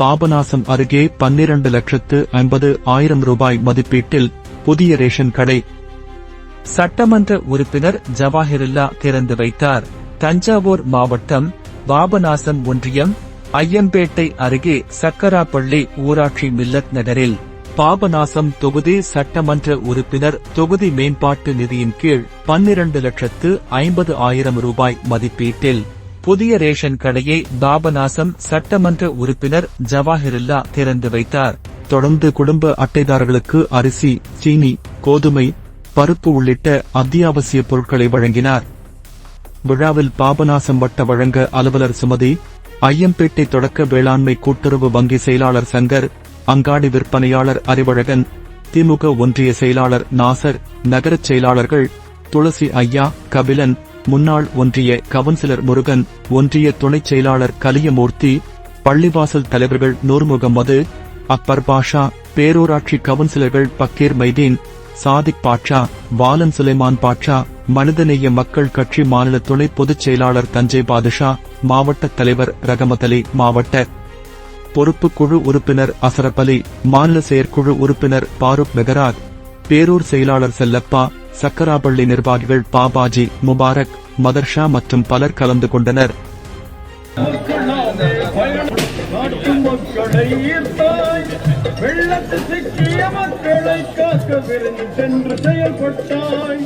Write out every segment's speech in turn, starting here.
பாபநாசம் அருகே பன்னிரண்டு லட்சத்து ஐம்பது ஆயிரம் ரூபாய் மதிப்பீட்டில் புதிய ரேஷன் கடை. சட்டமன்ற உறுப்பினர் ஜவாஹிருல்லா திறந்து வைத்தார். தஞ்சாவூர் மாவட்டம் பாபநாசம் ஒன்றியம் ஐயம்பேட்டை அருகே சக்கராப்பள்ளி ஊராட்சி மில்லத் நகரில் பாபநாசம் தொகுதி சட்டமன்ற உறுப்பினர் தொகுதி மேம்பாட்டு நிதியின் கீழ் பன்னிரண்டு லட்சத்து ஐம்பது ஆயிரம் ரூபாய் மதிப்பீட்டில் புதிய ரேஷன் கடையை பாபநாசம் சட்டமன்ற உறுப்பினர் ஜவாஹிருல்லா திறந்து வைத்தார். தொடர்ந்து குடும்ப அட்டைதாரர்களுக்கு அரிசி சீனி கோதுமை பருப்பு உள்ளிட்ட அத்தியாவசிய பொருட்களை வழங்கினார். விழாவில் பாபநாசம் வட்ட வழங்க அலுவலர் சுமதி ஐயம்பேட்டை தொடக்க வேளாண்மை கூட்டுறவு வங்கி செயலாளர் சங்கர் அங்காடி விற்பனையாளர் அறிவழகன் திமுக ஒன்றிய செயலாளர் நாசர் நகரச் செயலாளர்கள் துளசி ஐயா கபிலன் முன்னாள் ஒன்றிய கவுன்சிலர் முருகன் ஒன்றிய துணைச் செயலாளர் கலியமூர்த்தி பள்ளிவாசல் தலைவர்கள் நூர் முகமது அக்பர் பாஷா பேரூராட்சி கவுன்சிலர்கள் பக்கீர் மைதீன் சாதிக் பாட்ஷா வாலன் சுலைமான் பாட்ஷா மனிதநேய மக்கள் கட்சி மாநில துணை பொதுச் செயலாளர் தஞ்சை பாதுஷா மாவட்ட தலைவர் ரகமத் அலி மாவட்ட பொறுப்பு குழு உறுப்பினர் அசரப் அலி மாநில செயற்குழு உறுப்பினர் பாரூக் மெகராத் பேரூர் செயலாளர் செல்லப்பா சக்கராபள்ளி நிர்வாகிகள் பாபாஜி முபாரக் மதர்ஷா மற்றும் பலர் கலந்து கொண்டனர். சிக்கிய மக்களை காக்க சென்று செயல்பட்டாய்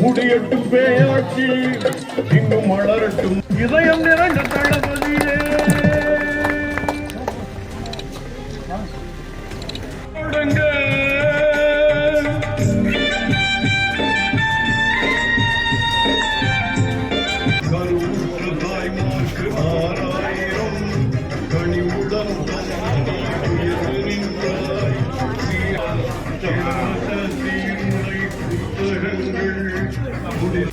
முடியட்டும் பேயாட்சி மலரட்டும் இதயம் நிறைந்த தளபதியே தொடங்க Goodbye,